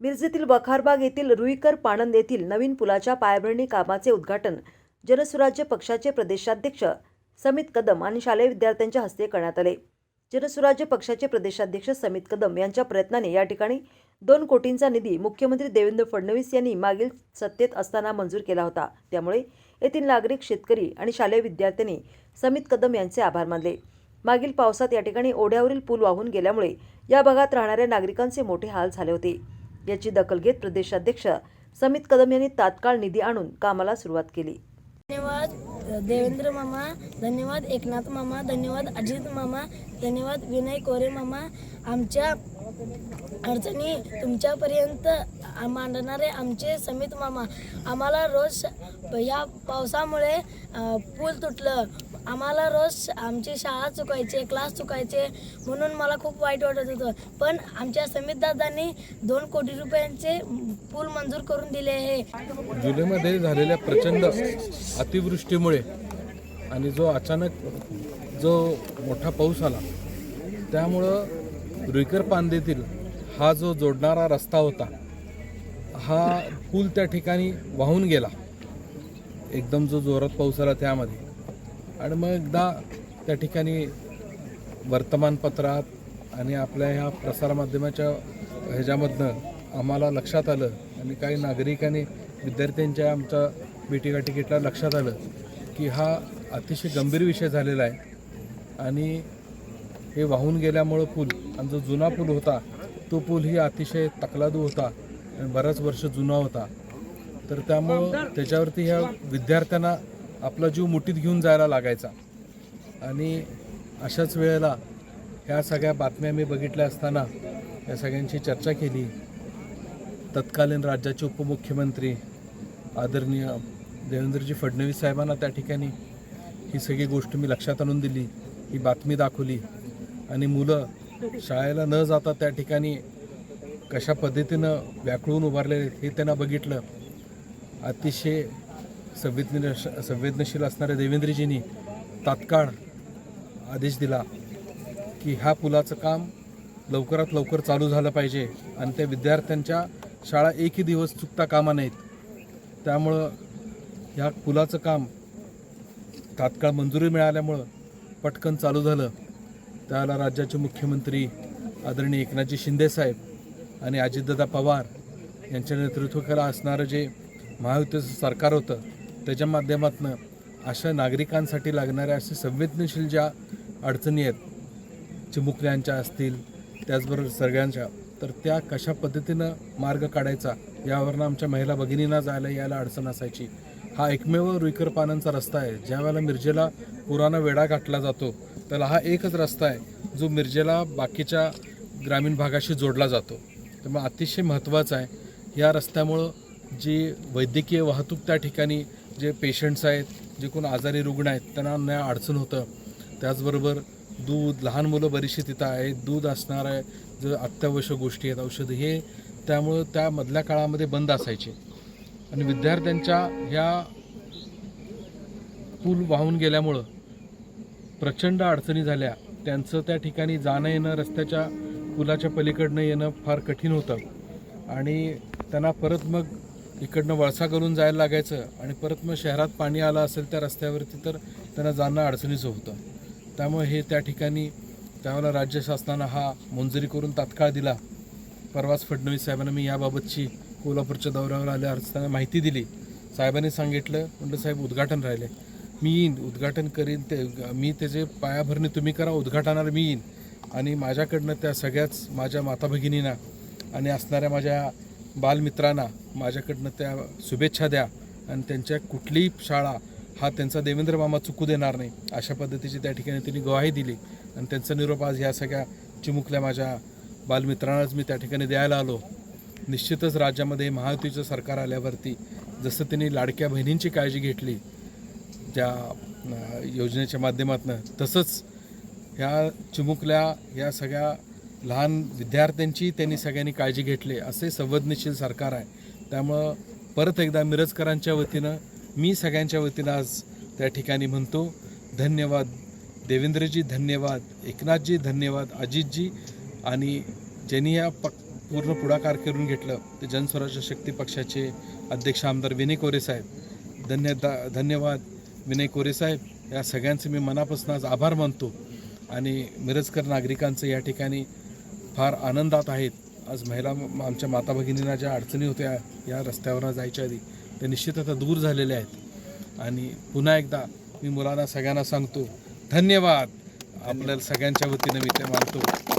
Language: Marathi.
मिरजेतील वखारबाग येथील रुईकर पाणंद येथील नवीन पुलाच्या पायाभरणी कामाचे उद्घाटन जनसुराज्य पक्षाचे प्रदेशाध्यक्ष समित कदम आणि शालेय विद्यार्थ्यांच्या हस्ते करण्यात आले. जनसुराज्य पक्षाचे प्रदेशाध्यक्ष समित कदम यांच्या प्रयत्नाने या ठिकाणी दोन कोटींचा निधी मुख्यमंत्री देवेंद्र फडणवीस यांनी मागील सत्तेत असताना मंजूर केला होता. त्यामुळे येथील नागरिक शेतकरी आणि शालेय विद्यार्थ्यांनी समित कदम यांचे आभार मानले. मागील पावसात या ठिकाणी ओढ्यावरील पूल वाहून गेल्यामुळे या भागात राहणाऱ्या नागरिकांचे मोठे हाल झाले होते. याची दखल घेत प्रदेशाध्यक्ष समित कदम यांनी तात्काळ निधी आणून कामाला सुरुवात केली. धन्यवाद देवेंद्र मामा. धन्यवाद एकनाथ मामा. धन्यवाद अजित मामा. धन्यवाद विनय कोरे मामा. आमच्या अडचणी तुमच्यापर्यंत मांडणारे आमचे समित मामा. आम्हाला रोज या पावसामुळे पूल तुटलं. आम्हाला रोज आमची शाळा चुकायचे क्लास चुकायचे म्हणून मला खूप वाईट वाटत होतं. पण आमच्या समित दादांनी दोन कोटी रुपयांचे पूल मंजूर करून दिले आहे. जुलैमध्ये झालेल्या प्रचंड अतिवृष्टीमुळे आणि जो अचानक जो मोठा पाऊस आला त्यामुळं रुईकर पांदेतील हा जो जोडणारा रस्ता होता हा पूल त्या ठिकाणी वाहून गेला. एकदम जो जोरात पाऊस आला त्यामध्ये. आणि मग एकदा त्या ठिकाणी वर्तमानपत्रात आणि आपल्या ह्या प्रसारमाध्यमाच्या ह्याच्यामधनं आम्हाला लक्षात आलं आणि काही नागरिकांनी विद्यार्थ्यांच्या आमच्या भेटीगाठी घेतल्या लक्षात आलं की हा अतिशय गंभीर विषय झालेला आहे. आणि हे वाहून गेल्यामुळं पूल आणि जो जुना पूल होता तो पूल ही अतिशय तकलादू होता आणि बराच वर्ष जुना होता. तर त्यामुळं त्याच्यावरती ह्या विद्यार्थ्यांना आपला जीव मुठीत घेऊन जायला लागायचा. आणि अशाच वेळेला ह्या सगळ्या बातम्या मी बघितल्या असताना या सगळ्यांची चर्चा केली. तत्कालीन राज्याचे उपमुख्यमंत्री आदरणीय देवेंद्रजी फडणवीस साहेबांना त्या ठिकाणी ही सगळी गोष्ट मी लक्षात आणून दिली ही बातमी दाखवली. आणि मुलं शाळेला न जाता त्या ठिकाणी कशा पद्धतीनं व्याकुळून उभारलेले हे त्यांना बघितलं. अतिशय संवेदन संवेदनशील असणाऱ्या देवेंद्रजींनी तात्काळ आदेश दिला की ह्या पुलाचं काम लवकरात लवकर चालू झालं पाहिजे आणि त्या विद्यार्थ्यांच्या शाळा एकही दिवस चुकता कामा नाहीत त्यामुळं ह्या पुलाचं काम तात्काळ मंजुरी मिळाल्यामुळं पटकन चालू झालं. त्याला राज्याचे मुख्यमंत्री आदरणीय एकनाथजी शिंदेसाहेब आणि अजितदादा पवार यांच्या नेतृत्वाखाला असणारं जे महायुतीचं सरकार होतं त्याच्या माध्यमातून अशा नागरिकांसाठी लागणाऱ्या अशा संवेदनशील ज्या अडचणी आहेत चिमुकल्यांच्या असतील त्याचबरोबर सगळ्यांच्या तर त्या कशा पद्धतीनं मार्ग काढायचा यावरनं आमच्या महिला भगिनींना जायला यायला अडचण असायची. हा एकमेव रुईकर पानांचा रस्ता आहे. ज्यावेळेला मिरजेला पुराणा वेढा गाठला जातो त्याला हा एकच रस्ता आहे जो मिरजेला बाकीच्या ग्रामीण भागाशी जोडला जातो. त्यामुळे अतिशय महत्त्वाचा आहे. या रस्त्यामुळं जी वैद्यकीय वाहतूक त्या ठिकाणी जे पेशंट्स आहेत जे कोण आजारी रुग्ण आहेत त्यांना न्याय अडचण होतं. त्याचबरोबर दूध लहान मुलं बरीचशी तिथं आहेत दूध असणार आहे जे अत्यावश्यक गोष्टी आहेत औषधं हे त्यामुळं त्या मधल्या काळामध्ये बंद असायचे. आणि विद्यार्थ्यांच्या ह्या पूल वाहून गेल्यामुळं प्रचंड अडचणी झाल्या. त्यांचं त्या ठिकाणी जाणं येणं रस्त्याच्या पुलाच्या पलीकडनं येणं फार कठीण होतं. आणि त्यांना परत मग इकडनं वळसा करून जायला लागायचं आणि परत मग शहरात पाणी आलं असेल त्या रस्त्यावरती तर त्यांना जाणं अडचणीचं होतं. त्यामुळे हे त्या ठिकाणी त्यावेळेला राज्य शासनानं हा मंजुरी करून तात्काळ दिला. परवाच फडणवीस साहेबांना मी याबाबतची कोल्हापूरच्या दौऱ्यावर आल्या असताना माहिती दिली. साहेबांनी सांगितलं म्हणलं साहेब उद्घाटन राहिले. मी येईन. उद्घाटन करीन. ते मी त्याचे पायाभरणी तुम्ही करा. उद्घाटनाला मी येईन. आणि माझ्याकडनं त्या सगळ्याच माझ्या माता भगिनींना आणि असणाऱ्या माझ्या बालमित्रांना माझ्याकडनं त्या शुभेच्छा द्या आणि त्यांच्या कुठलीही शाळा हा त्यांचा देवेंद्र मामा चुकू देणार नाही अशा पद्धतीची त्या ठिकाणी त्यांनी गवाही दिली. आणि त्यांचा निरोप आज ह्या सगळ्या चिमुकल्या माझ्या बालमित्रांनाच मी त्या ठिकाणी द्यायला आलो. निश्चितच राज्यामध्ये महायुतीचं सरकार आल्यावरती जसं त्यांनी लाडक्या बहिणींची काळजी घेतली ज्या योजनेच्या माध्यमातून तसंच ह्या चिमुकल्या या सगळ्या लहान विद्यार्थ्यांची त्यांनी सगळ्यांनी काळजी घेतली. असे संवेदनशील सरकार आहे. त्यामुळं परत एकदा मिरजकरांच्या वतीनं मी सगळ्यांच्या वतीनं आज त्या ठिकाणी म्हणतो धन्यवाद. देवेंद्रजी धन्यवाद. एकनाथजी धन्यवाद. अजितजी आणि ज्यांनी या प पूर्ण पुढाकार करून घेतलं ते जनस्वराज्य शक्ती पक्षाचे अध्यक्ष आमदार विनय कोरे साहेब. धन्य धन्यवाद विनय कोरे साहेब. या सगळ्यांचे मी मनापासून आज आभार मानतो. आणि मिरजकर नागरिकांचं या ठिकाणी फार आनंदात आहेत. आज महिला म- आमच्या माता भगिनींना ज्या अडचणी होत्या या रस्त्यावर जायच्या आधी त्या निश्चित आता दूर झालेल्या आहेत. आणि पुन्हा एकदा मी मुलांना सगळ्यांना सांगतो धन्यवाद. आपल्याला सगळ्यांच्या वतीनं मी ते मानतो.